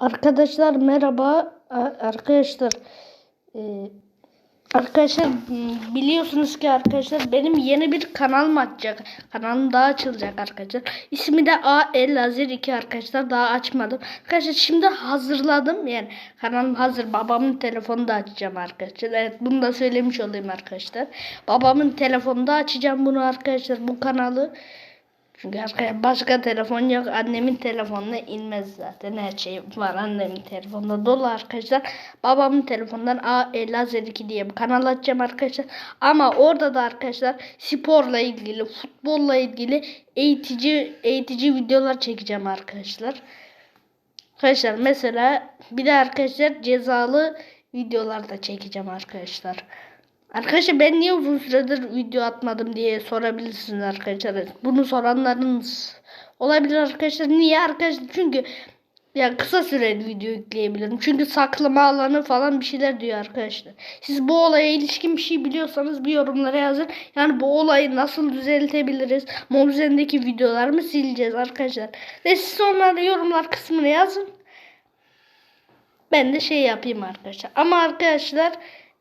Arkadaşlar merhaba. Arkadaşlar e, arkadaşlar m, biliyorsunuz ki arkadaşlar benim yeni bir kanalım açacak. Kanalım daha açılacak arkadaşlar. İsmi de AL Lazer 2 arkadaşlar. Daha açmadım. Arkadaşlar şimdi hazırladım. Yani kanalım hazır. Babamın telefonunu da açacağım arkadaşlar. Evet bunu da söylemiş olayım arkadaşlar. Babamın telefonunda açacağım bunu arkadaşlar bu kanalı. Çünkü arkaya başka telefon yok. Annemin telefonuna inmez zaten. Her şey var annemin telefonunda dolu arkadaşlar. Babamın telefonundan A E Lazer 2 diye bir kanal açacağım arkadaşlar. Ama orada da arkadaşlar sporla ilgili, futbolla ilgili eğitici eğitici videolar çekeceğim arkadaşlar. Arkadaşlar mesela bir de arkadaşlar cezalı videolar da çekeceğim arkadaşlar. Arkadaşlar ben niye uzun süredir video atmadım diye sorabilirsiniz arkadaşlar. Bunu soranlarınız olabilir arkadaşlar. Niye arkadaşlar? Çünkü ya kısa süreli video yükleyebilirim. Çünkü saklama alanı falan bir şeyler diyor arkadaşlar. Siz bu olaya ilişkin bir şey biliyorsanız bir yorumlara yazın. Yani bu olayı nasıl düzeltebiliriz? Mobizen'deki videolarımı sileceğiz arkadaşlar. Ve siz onları yorumlar kısmına yazın. Ben de şey yapayım arkadaşlar. Ama arkadaşlar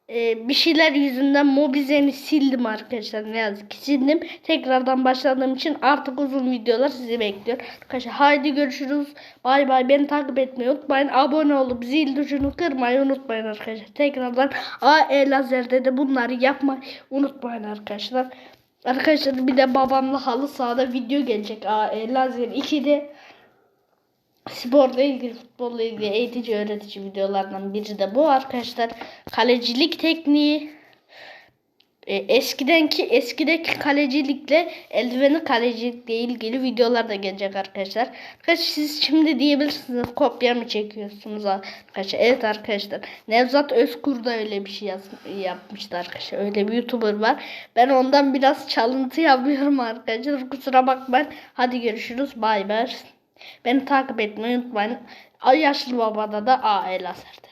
e, bir şeyler yüzünden Mobizen'i sildim arkadaşlar. Ne yazık ki sildim. Tekrardan başladığım için artık uzun videolar sizi bekliyor. Arkadaşlar haydi görüşürüz. Bay bay. Beni takip etmeyi unutmayın. Abone olup zil tuşunu kırmayı unutmayın arkadaşlar. Tekrardan AE Lazer'de de bunları yapmayı unutmayın arkadaşlar. Arkadaşlar bir de babamla halı sahada video gelecek. AE Lazer 2'de. Sporla ilgili, futbolla ilgili eğitici öğretici videolardan biri de bu arkadaşlar. Kalecilik tekniği e, eskidenki eskideki kalecilikle eldiveni kalecilikle ilgili videolar da gelecek arkadaşlar. Arkadaşlar siz şimdi diyebilirsiniz kopya mı çekiyorsunuz arkadaşlar. Evet arkadaşlar. Nevzat Özkur da öyle bir şey yaz, yapmıştı arkadaşlar. Öyle bir YouTuber var. Ben ondan biraz çalıntı yapıyorum arkadaşlar. Kusura bakmayın. Hadi görüşürüz. Bay bay. Beni takip etmeyi unutmayın. Ay Yaşlı Baba'da da A el aserde.